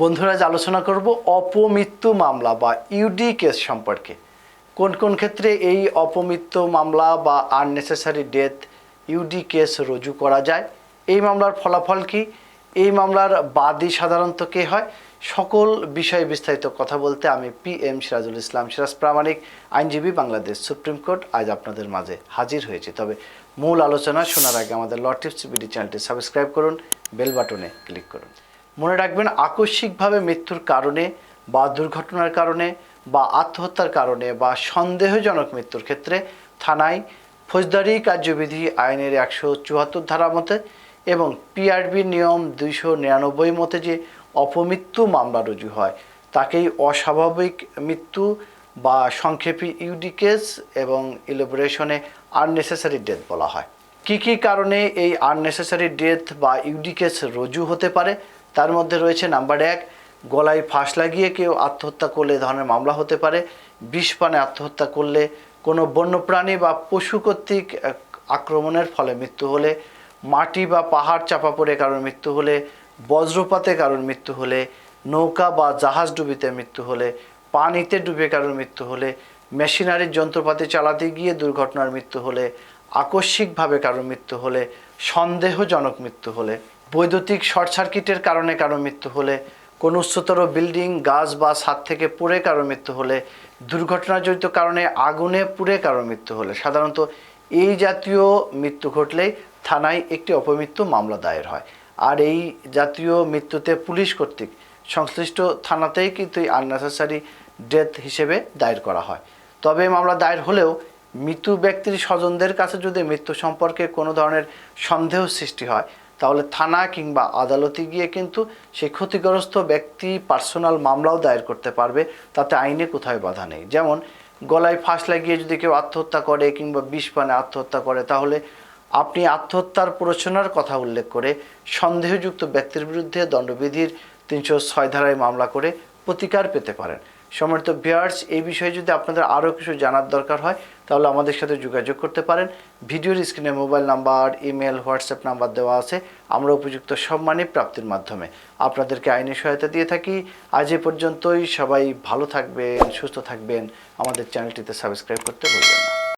বন্ধুরা, আজ আলোচনা করব অপমৃত্যু মামলা বা ইউডি কেস সম্পর্কে। কোন কোন ক্ষেত্রে এই অপমৃত্যু মামলা বা আননেসেসারি ডেথ ইউডি কেস রুজু করা যায়? এই মামলার ফলাফল কি? এই মামলার বাদী সাধারণত কে হয়? সকল বিষয়ে বিস্তারিত কথা বলতে আমি পি এম সিরাজুল ইসলাম। সিরাজ প্রামাণিক, আইনজীবী, বাংলাদেশ সুপ্রিম কোর্ট আজ আপনাদের মাঝে হাজির হয়েছে। তবে মূল আলোচনা শোনার আগে আমাদের ল টিপস বিডি চ্যানেলটি সাবস্ক্রাইব করুন, বেল বাটনে ক্লিক করুন। মনে রাখবেন, আকস্মিকভাবে মৃত্যুর কারণে বা দুর্ঘটনার কারণে বা আত্মহত্যার কারণে বা সন্দেহজনক মৃত্যুর ক্ষেত্রে থানায় ফৌজদারি কার্যবিধি আইনের একশো চুয়াত্তর ধারা মতে এবং পিআরবি নিয়ম দুইশো নিরানব্বই মতে যে অপমৃত্যু মামলা রুজু হয়, তাকেই অস্বাভাবিক মৃত্যু বা সংক্ষেপী ইউডিকেস এবং ইলিবারেশনে আননেসেসারি ডেথ বলা হয়। কি কি কারণে এই আননেসেসারি ডেথ বা ইউডিকেস রুজু হতে পারে তার মধ্যে রয়েছে নাম্বার এক, গলায় ফাঁস লাগিয়ে কেউ আত্মহত্যা করলে ধরনের মামলা হতে পারে। বিষ পানে আত্মহত্যা করলে কোনো বন্যপ্রাণী বা পশু কর্তৃক আক্রমণের ফলে মৃত্যু হলে, মাটি বা পাহাড় চাপা পড়ে কারোর মৃত্যু হলে, বজ্রপাতে কারোর মৃত্যু হলে, নৌকা বা জাহাজ ডুবিতে মৃত্যু হলে, পানিতে ডুবে কারোর মৃত্যু হলে, মেশিনারির যন্ত্রপাতি চালাতে গিয়ে দুর্ঘটনার মৃত্যু হলে, আকস্মিকভাবে কারোর মৃত্যু হলে, সন্দেহজনক মৃত্যু হলে। বৈদ্যুতিক শর্ট সার্কিটের কারণে কারও মৃত্যু হলে কোনো উচ্চতর বিল্ডিং, গাছ বা ছাদ থেকে পুড়ে কারও মৃত্যু হলে, দুর্ঘটনাজনিত কারণে আগুনে পুড়ে কারও মৃত্যু হলে। সাধারণত এই জাতীয় মৃত্যু ঘটলেই থানায় একটি অপমৃত্যু মামলা দায়ের হয়। আর এই জাতীয় মৃত্যুতে পুলিশ কর্তৃক সংশ্লিষ্ট থানাতেই কিন্তু এই আননেসেসারি ডেথ হিসেবে দায়ের করা হয়। তবে মামলা দায়ের হলেও মৃত্যু ব্যক্তির স্বজনদের কাছে যদি মৃত্যু সম্পর্কে কোনো ধরনের সন্দেহ সৃষ্টি হয় তাহলে থানা কিংবা আদালতে গিয়ে কিন্তু সেই ক্ষতিগ্রস্ত ব্যক্তি পার্সোনাল মামলাও দায়ের করতে পারবে, তাতে আইনে কোথায় বাধা নেই। যেমন গলায় ফাঁস লাগিয়ে যদি কেউ আত্মহত্যা করে কিংবা বিষ পানে আত্মহত্যা করে, তাহলে আপনি আত্মহত্যার প্ররোচনার কথা উল্লেখ করে সন্দেহযুক্ত ব্যক্তির বিরুদ্ধে দণ্ডবিধির তিনশো ছয় ধারায় মামলা করে প্রতিকার পেতে পারেন। সম্মানিত বিয়ার্স এই বিষয়ে যদি আপনাদের আরও কিছু জানার দরকার হয়, তাহলে আমাদের সাথে যোগাযোগ করতে পারেন। ভিডিওর স্ক্রিনে mobile number, email, WhatsApp number দেওয়া আছে। আমরা উপযুক্ত সম্মানী প্রাপ্তির মাধ্যমে আপনাদেরকে আইনি সহায়তা দিয়ে থাকি। আজ এ পর্যন্তই। সবাই ভালো থাকবেন, সুস্থ থাকবেন। আমাদের চ্যানেলটিতে সাবস্ক্রাইব করতে ভুলবেন না।